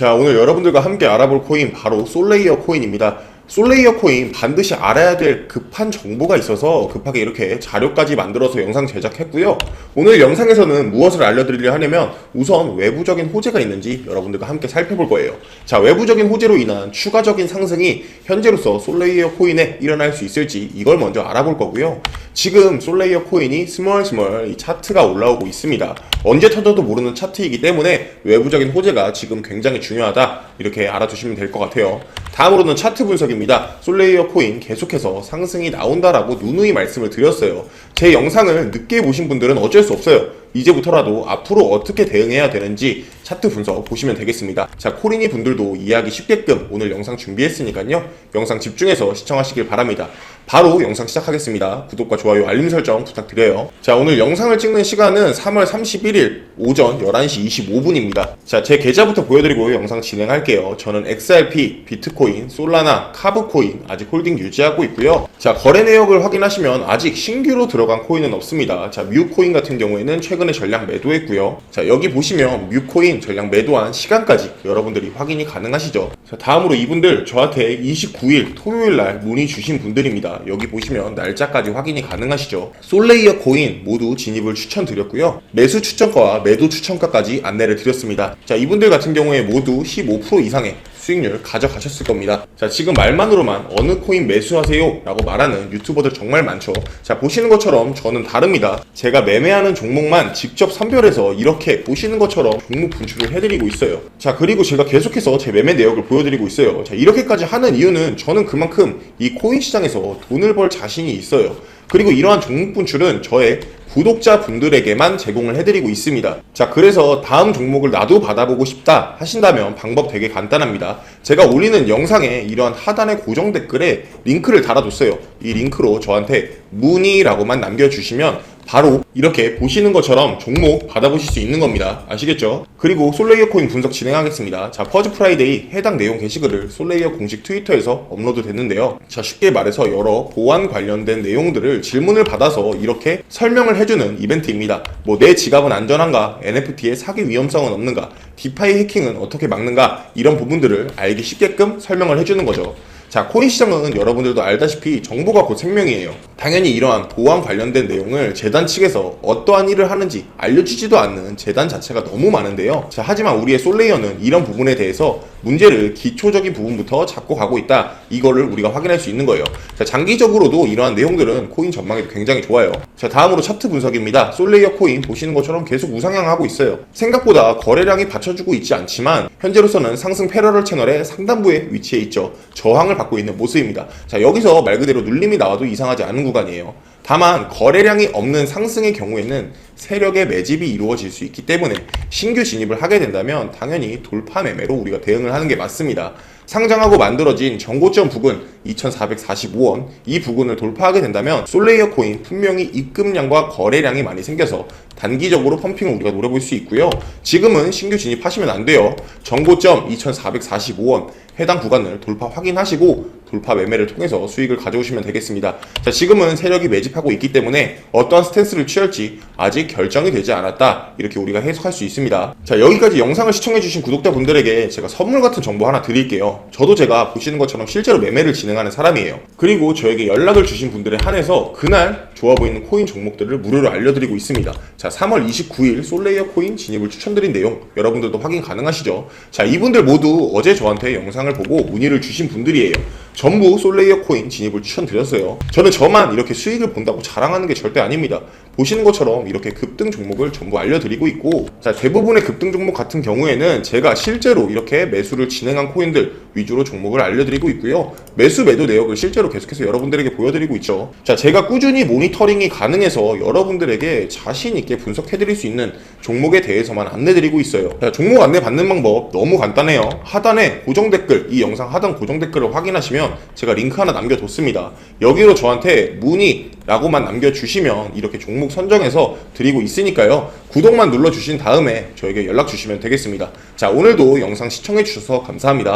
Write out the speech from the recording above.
자 오늘 여러분들과 함께 알아볼 코인 바로 솔레이어 코인입니다. 솔레이어 코인 반드시 알아야 될 급한 정보가 있어서 급하게 이렇게 자료까지 만들어서 영상 제작했고요. 오늘 영상에서는 무엇을 알려드리려 하냐면 우선 외부적인 호재가 있는지 여러분들과 함께 살펴볼 거예요. 자 외부적인 호재로 인한 추가적인 상승이 현재로서 솔레이어 코인에 일어날 수 있을지 이걸 먼저 알아볼 거고요. 지금 솔레이어 코인이 스멀 스멀 이 차트가 올라오고 있습니다. 언제 터져도 모르는 차트이기 때문에 외부적인 호재가 지금 굉장히 중요하다 이렇게 알아두시면 될 것 같아요. 다음으로는 차트 분석입니다. 솔레이어 코인 계속해서 상승이 나온다라고 누누이 말씀을 드렸어요. 제 영상을 늦게 보신 분들은 어쩔 수 없어요. 이제부터라도 앞으로 어떻게 대응해야 되는지 차트 분석 보시면 되겠습니다. 자, 코리니 분들도 이해하기 쉽게끔 오늘 영상 준비했으니까요. 영상 집중해서 시청하시길 바랍니다. 바로 영상 시작하겠습니다. 구독과 좋아요, 알림 설정 부탁드려요. 자, 오늘 영상을 찍는 시간은 3월 31일 오전 11시 25분입니다. 자, 제 계좌부터 보여드리고 영상 진행할게요. 저는 XRP, 비트코인, 솔라나, 카브코인 아직 홀딩 유지하고 있고요. 자, 거래 내역을 확인하시면 아직 신규로 들어간 코인은 없습니다. 자, 뮤코인 같은 경우에는 최근 에 전량 매도했고요. 자, 여기 보시면 뮤코인 전량 매도한 시간까지 여러분들이 확인이 가능하시죠. 자, 다음으로 이분들 저한테 29일 토요일 날 문의 주신 분들입니다. 여기 보시면 날짜까지 확인이 가능하시죠. 솔레이어 코인 모두 진입을 추천드렸고요. 매수 추천가와 매도 추천가까지 안내를 드렸습니다. 자, 이분들 같은 경우에 모두 15% 이상의 수익률 가져가셨을 겁니다. 자, 지금 말만으로만 어느 코인 매수하세요 라고 말하는 유튜버들 정말 많죠. 자, 보시는 것처럼 저는 다릅니다. 제가 매매하는 종목만 직접 선별해서 이렇게 보시는 것처럼 종목 분출을 해드리고 있어요. 자, 그리고 제가 계속해서 제 매매 내역을 보여드리고 있어요. 자, 이렇게까지 하는 이유는 저는 그만큼 이 코인 시장에서 돈을 벌 자신이 있어요. 그리고 이러한 종목 분출은 저의 구독자 분들에게만 제공을 해드리고 있습니다. 자, 그래서 다음 종목을 나도 받아보고 싶다 하신다면 방법 되게 간단합니다. 제가 올리는 영상에 이러한 하단의 고정 댓글에 링크를 달아뒀어요. 이 링크로 저한테 문의라고만 남겨주시면 바로 이렇게 보시는 것처럼 종목 받아보실 수 있는 겁니다. 아시겠죠? 그리고 솔레이어 코인 분석 진행하겠습니다. 자, 퍼즈 프라이데이 해당 내용 게시글을 솔레이어 공식 트위터에서 업로드 됐는데요. 자, 쉽게 말해서 여러 보안 관련된 내용들을 질문을 받아서 이렇게 설명을 해주는 이벤트입니다. 뭐 내 지갑은 안전한가? NFT의 사기 위험성은 없는가? 디파이 해킹은 어떻게 막는가? 이런 부분들을 알기 쉽게끔 설명을 해주는 거죠. 자, 코인 시장은 여러분들도 알다시피 정보가 곧 생명이에요. 당연히 이러한 보안 관련된 내용을 재단 측에서 어떠한 일을 하는지 알려주지도 않는 재단 자체가 너무 많은데요. 자, 하지만 우리의 솔레이어는 이런 부분에 대해서 문제를 기초적인 부분부터 잡고 가고 있다. 이거를 우리가 확인할 수 있는 거예요. 자, 장기적으로도 이러한 내용들은 코인 전망에도 굉장히 좋아요. 자, 다음으로 차트 분석입니다. 솔레이어 코인 보시는 것처럼 계속 우상향하고 있어요. 생각보다 거래량이 받쳐주고 있지 않지만 현재로서는 상승 패러럴 채널의 상단부에 위치해 있죠. 저항을 받고 있는 모습입니다. 자, 여기서 말 그대로 눌림이 나와도 이상하지 않은 구간이에요. 다만 거래량이 없는 상승의 경우에는 세력의 매집이 이루어질 수 있기 때문에 신규 진입을 하게 된다면 당연히 돌파 매매로 우리가 대응을 하는 게 맞습니다. 상장하고 만들어진 정고점 부근 2445원 이 부근을 돌파하게 된다면 솔레이어 코인 분명히 입금량과 거래량이 많이 생겨서 단기적으로 펌핑을 우리가 노려볼 수 있고요. 지금은 신규 진입하시면 안 돼요. 정고점 2445원 해당 구간을 돌파 확인하시고 돌파 매매를 통해서 수익을 가져오시면 되겠습니다. 자, 지금은 세력이 매집하고 있기 때문에 어떠한 스탠스를 취할지 아직 결정이 되지 않았다. 이렇게 우리가 해석할 수 있습니다. 자, 여기까지 영상을 시청해주신 구독자분들에게 제가 선물 같은 정보 하나 드릴게요. 저도 제가 보시는 것처럼 실제로 매매를 진행하는 사람이에요. 그리고 저에게 연락을 주신 분들에 한해서 그날 좋아 보이는 코인 종목들을 무료로 알려드리고 있습니다. 자, 3월 29일 솔레이어 코인 진입을 추천드린 내용 여러분들도 확인 가능하시죠? 자, 이분들 모두 어제 저한테 영상을 보고 문의를 주신 분들이에요. 전부 솔레이어 코인 진입을 추천드렸어요. 저는 저만 이렇게 수익을 본다고 자랑하는 게 절대 아닙니다. 보시는 것처럼 이렇게 급등 종목을 전부 알려드리고 있고, 자, 대부분의 급등 종목 같은 경우에는 제가 실제로 이렇게 매수를 진행한 코인들 위주로 종목을 알려드리고 있고요. 매수 매도 내역을 실제로 계속해서 여러분들에게 보여드리고 있죠. 자, 제가 꾸준히 모니터링이 가능해서 여러분들에게 자신 있게 분석해드릴 수 있는 종목에 대해서만 안내드리고 있어요. 자, 종목 안내 받는 방법 너무 간단해요. 하단에 고정 댓글, 이 영상 하단 고정 댓글을 확인하시면 제가 링크 하나 남겨뒀습니다. 여기로 저한테 문의라고만 남겨주시면 이렇게 종목 선정해서 드리고 있으니까요. 구독만 눌러주신 다음에 저에게 연락 주시면 되겠습니다. 자, 오늘도 영상 시청해주셔서 감사합니다.